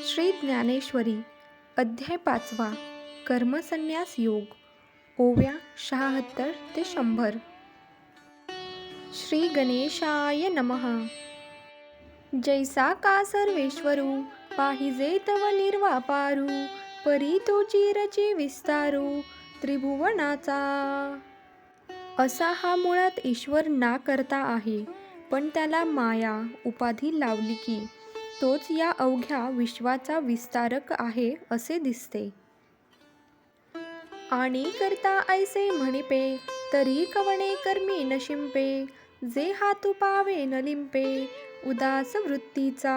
श्री ज्ञानेश्वरी अध्याय पाचवा कर्मसन्यास योग ओव्या शहात्तर ते शंभर. श्री गणेशाय नमः. जैसा का सर्वेश्वरू पाहिजे तव निर्वापारू परी तो चिरची विस्तारू त्रिभुवनाचा. असा हा मुळात ईश्वर ना करता आहे पण त्याला माया उपाधी लावली की तोच या अवघ्या विश्वाचा विस्तारक आहे असे दिसते. आणि करता ऐसे म्हणिपे तरी कवणे कर्मी न शिंपे जे हातू पावे न लिंपे उदास वृत्तीचा.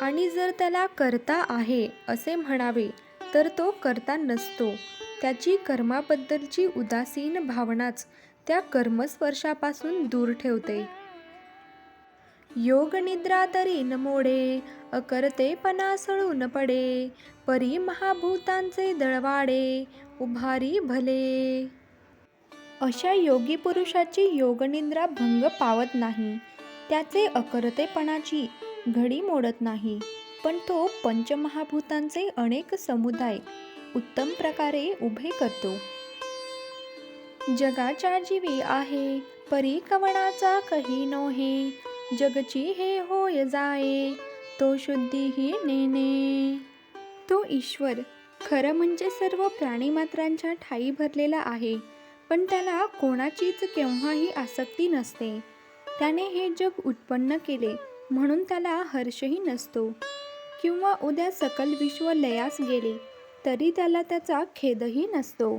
आणि जर त्याला करता आहे असे म्हणावे तर तो करता नसतो. त्याची कर्माबद्दलची उदासीन भावनाच त्या कर्मस्पर्शापासून दूर ठेवते. योग निद्रा तरी न मोडे अकर्तेपणा सळून पडे परी महाभूतांचे दळवाडे उभारी भले अशा योगी पुरुषाची योगनिद्रा भंग पावत नाही त्याचे अकर्तेपणाची घडी मोडत नाही पण तो पंचमहाभूतांचे अनेक समुदाय उत्तम प्रकारे उभे करतो जगाच्या जीवी आहे परी कवणाचा कही नोहे जगची हे होय जाये तो शुद्धीही नेने तो ईश्वर खरं म्हणजे सर्व प्राणीमात्रांच्या ठाई भरलेला आहे पण त्याला कोणाचीच केव्हाही आसक्ती नसते. त्याने हे जग उत्पन्न केले म्हणून त्याला हर्षही नसतो. किंवा उद्या सकल विश्व लयास गेले तरी त्याला त्याचा खेदही नसतो.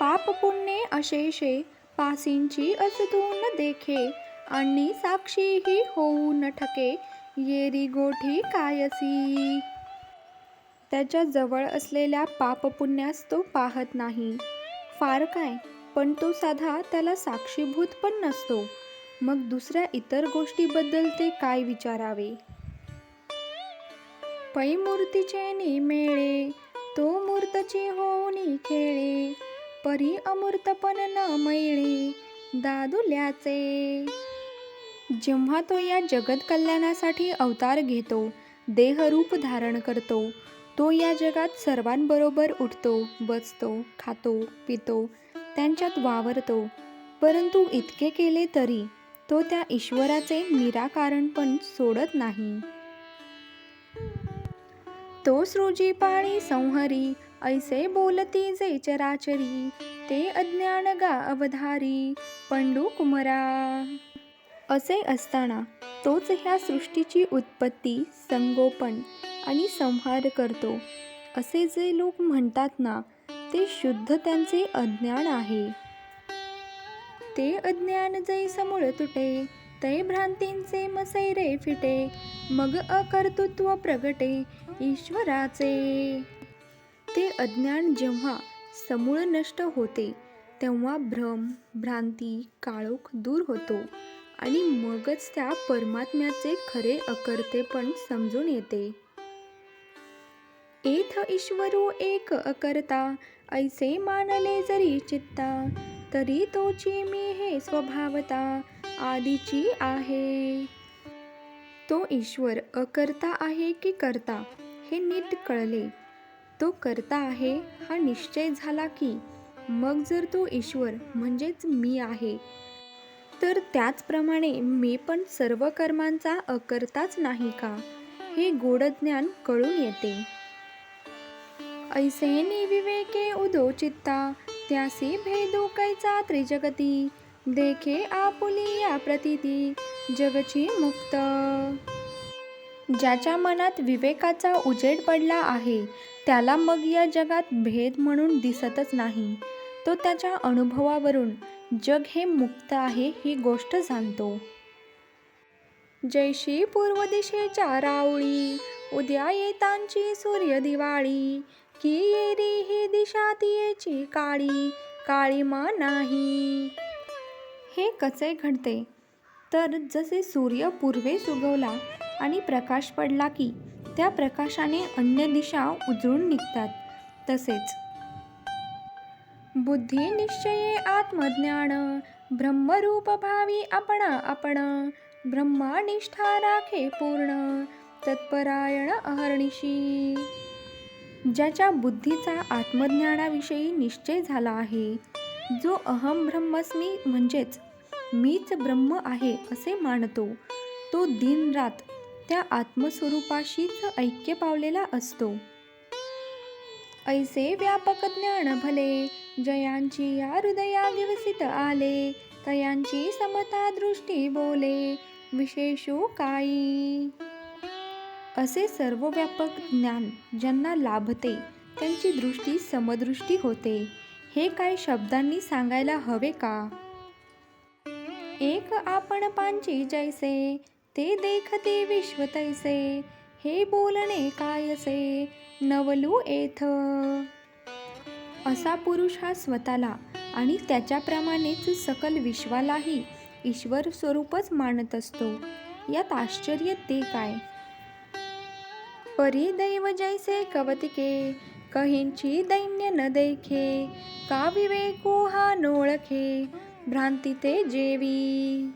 पाप पुण्ये अशेषे पासींची असतून देखे आणि साक्षीही होऊ न ठके येरी गोठी कायसी. त्याच्याजवळ असलेल्या पापपुण्यास तो पाहत नाही. फार काय पण तो साधा त्याला साक्षीभूत पण नसतो. मग दुसऱ्या इतर गोष्टीबद्दल ते काय विचारावे? पै मूर्तीचे निमेळे तो मूर्तची होऊनी खेळे परी अमूर्तपण न मैळे दादुल्याचे. जेव्हा तो या जगत कल्याणासाठी अवतार घेतो देहरूप धारण करतो तो या जगात सर्वांबरोबर उठतो बसतो खातो पितो त्यांच्यात वावरतो. परंतु इतके केले तरी तो त्या ईश्वराचे निराकारण पण सोडत नाही. तो सृजी पाळी संहरी ऐसे बोलती जे चराचरी ते अज्ञान गा अवधारी पंडू कुमरा असे असताना तोच ह्या सृष्टीची उत्पत्ती संगोपन आणि संहार करतो. असे जे लोक म्हणतात ना ते शुद्ध त्यांचे अज्ञान आहे. ते अज्ञान जे समूळ तुटे तै भ्रांतींचे मसैरे फिटे मग अकर्तृत्व प्रगटे ईश्वराचे. ते अज्ञान जेव्हा समूळ नष्ट होते तेव्हा भ्रम भ्रांती काळोख दूर होतो. आणि मगच त्या परमात्म्याचे खरे अकर्ते पण समजून येते. एथ ईश्वरू एक अकर्ता ऐसे मानले जरी चित्ता तरी तोची मी हे स्वभावता आधीची आहे. तो ईश्वर अकर्ता आहे की करता हे नीट कळले. तो करता आहे हा निश्चय झाला की मग जर तो ईश्वर म्हणजेच मी आहे तर त्याचप्रमाणे मी पण सर्व कर्मांचा अकर्ताच नाही का? हे गोडज्ञान कळून येते. ऐसे विवेके उदो चित्ता त्यासी भेदो कैचा त्रिजगती? देखे आपुली या प्रतिती जगची मुक्त. ज्याच्या मनात विवेकाचा उजेड पडला आहे त्याला मग या जगात भेद म्हणून दिसतच नाही. तो त्याच्या अनुभवावरून जग हे मुक्त आहे ही गोष्ट जाणतो जैशी पूर्व दिशेच्या रावळी उद्या येतांची सूर्य दिवाळी की येरी ही दिशा तियेची काळी काळीमा नाही. हे कसे घडते? तर जसे सूर्य पूर्वेस उगवला आणि प्रकाश पडला की त्या प्रकाशाने अन्य दिशा उजळून निघतात तसेच बुद्धी निश्चये आत्मज्ञान ब्रह्मरूप भावी आपणा आपण ब्रह्मानिष्ठा राखे पूर्ण तत्परायण अहर्निशी. ज्याच्या बुद्धीचा आत्मज्ञानाविषयी निश्चय झाला आहे जो अहम ब्रह्मस्मी म्हणजेच मीच ब्रह्म आहे असे मानतो तो दिनरात त्या आत्मस्वरूपाशीच ऐक्य पावलेला असतो. ऐसे व्यापक ज्ञान भले जयांची या हृदया विवसित आले तयांची समता दृष्टी बोले विशेषू काही असे सर्व व्यापक ज्ञान ज्यांना लाभते त्यांची दृष्टी समदृष्टी होते. हे काय शब्दांनी सांगायला हवे का? एक आपण पांची जैसे ते देखते विश्व तैसे हे बोलणे काय असे? नवलू येथ. असा पुरुष हा स्वतःला आणि त्याच्याप्रमाणेच सकल विश्वालाही ईश्वर स्वरूपच मानत असतो. यात आश्चर्य ते काय? परी दैव जैसे कवतिके कहींची दैन्य न देखे का विवेको हा नोळखे भ्रांती ते जेवी.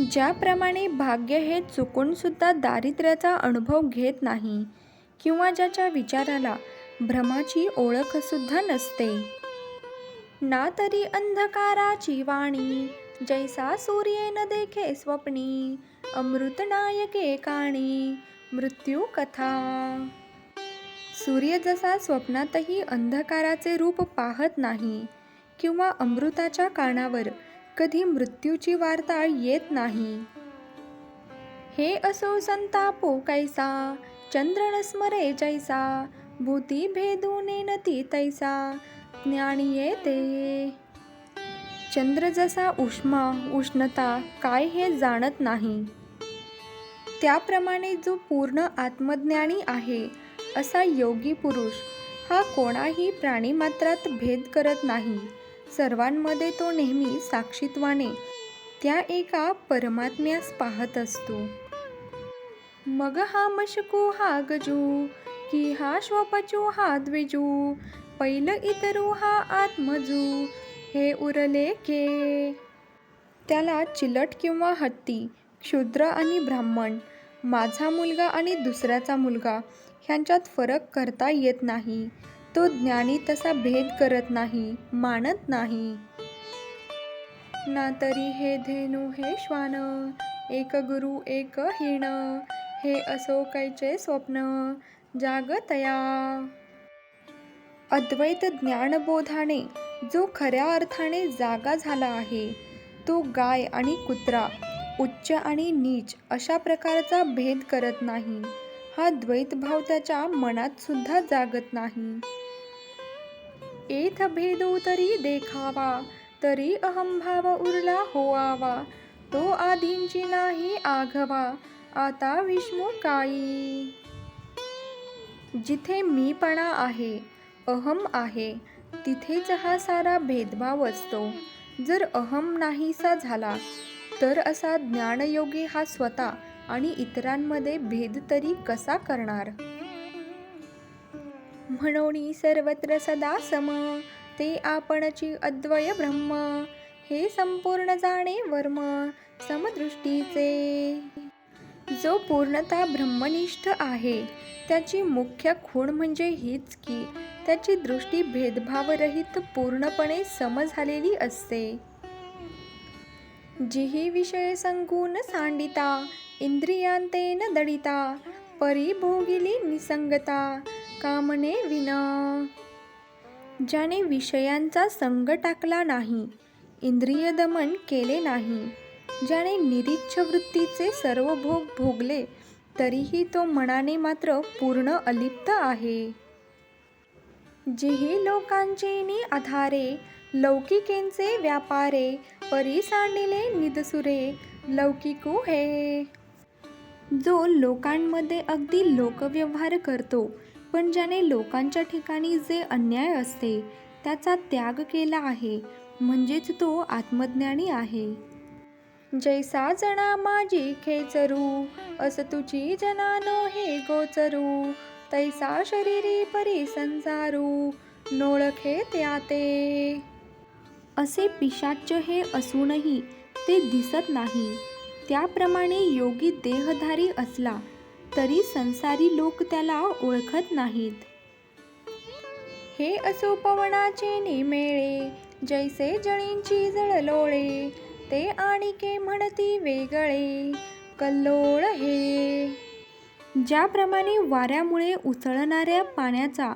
ज्याप्रमाणे भाग्य हे चुकूनसुद्धा दारिद्र्याचा अनुभव घेत नाही किंवा ज्याच्या विचाराला भ्रमाची ओळखसुद्धा नसते. ना तरी अंधकाराची वाणी जैसा सूर्ये न देखे स्वप्नी अमृत नायके काणी मृत्यू कथा. सूर्य जसा स्वप्नातही अंधकाराचे रूप पाहत नाही किंवा अमृताच्या कानावर कधी मृत्यूची वार्ता येत नाही. हे असो संतापो कैसा चंद्र स्मरे जैसा भूती भेदूने नती तैसा ज्ञानी येते. चंद्र जसा उष्मा उष्णता काय हे जाणत नाही. त्याप्रमाणे जो पूर्ण आत्मज्ञानी आहे असा योगी पुरुष हा कोणाही प्राणीमात्रात भेद करत नाही. सर्वांमध्ये तो नेहमी साक्षीत्वाने त्या एका परमात्म्यास पाहत असतो. मग हा मशकू हा गजू की हा श्वपचू हा द्विजू पैल इतरू हा आत्मजू हे उरले के? त्याला चिलट किंवा हत्ती क्षुद्र आणि ब्राह्मण माझा मुलगा आणि दुसऱ्याचा मुलगा ह्यांच्यात फरक करता येत नाही. तो ज्ञानी तसा भेद करत नाही मानत नाही. ना तरी हे धेनू हे श्वान एक गुरु एक हिण हे असो कैचे स्वप्न जागतया अद्वैत ज्ञानबोधाने जो खऱ्या अर्थाने जागा झाला आहे तो गाय आणि कुत्रा उच्च आणि नीच अशा प्रकारचा भेद करत नाही. हा द्वैतभाव त्याच्या मनात सुद्धा जागत नाही. एथ भेदो तरी देखावा तरी अहंभाव उरला होआवा तो आधींची नाही आघवा आता विष्णुकाई जिथे मीपणा आहे अहम आहे तिथेच हा सारा भेदभाव असतो. जर अहम नाहीसा झाला तर असा ज्ञानयोगी हा स्वतः आणि इतरांमध्ये भेद तरी कसा करणार? म्हणोनी सर्वत्र सदा सम ते आपणची अद्वय ब्रह्म हे संपूर्ण जाणे वर्म समदृष्टीचे. जो पूर्णतः ब्रह्मनिष्ठ आहे त्याची मुख्य खूण म्हणजे हीच की त्याची दृष्टी भेदभावरहित पूर्णपणे सम झालेली असते. जिही विषय सांगून सांडिता इंद्रियांतेन दडिता परिभोगिली निसंगता कामने विना। ज्याने विषयांचा संग टाकला नाही इंद्रिय दमन केले नाही ज्याने निरीच्छ वृत्तीचे सर्व भोग भोगले तरीही तो मनाने मात्र पूर्ण अलिप्त आहे. जेही लोकांचे आधारे लौकिकेंचे व्यापारे परी सांडिले निदसुरे लौकिकू हे। जो लोकांमध्ये अगदी लोकव्यवहार करतो पण ज्याने लोकांच्या ठिकाणी जे अन्याय असते त्याचा त्याग केला आहे म्हणजेच तो आत्मज्ञानी आहे. जैसा जणा माझी खेचरू अस तुझी जनानो हे गोचरू तैसा शरीरी परी संसारू नोळखे त्याते असे पिशाच्य हे असूनही ते दिसत नाही. त्याप्रमाणे योगी देहधारी असला तरी संसारी लोक त्याला ओळखत नाहीत. हे असो पवनाचे निमेळे जैसे जळींची जळलोळे ते आणिके म्हणती वेगळे कल्लोळ हे. ज्याप्रमाणे वाऱ्यामुळे उसळणाऱ्या पाण्याचा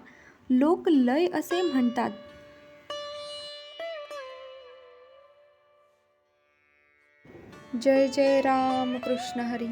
लोक लय असे म्हणतात जय जय राम कृष्ण हरी।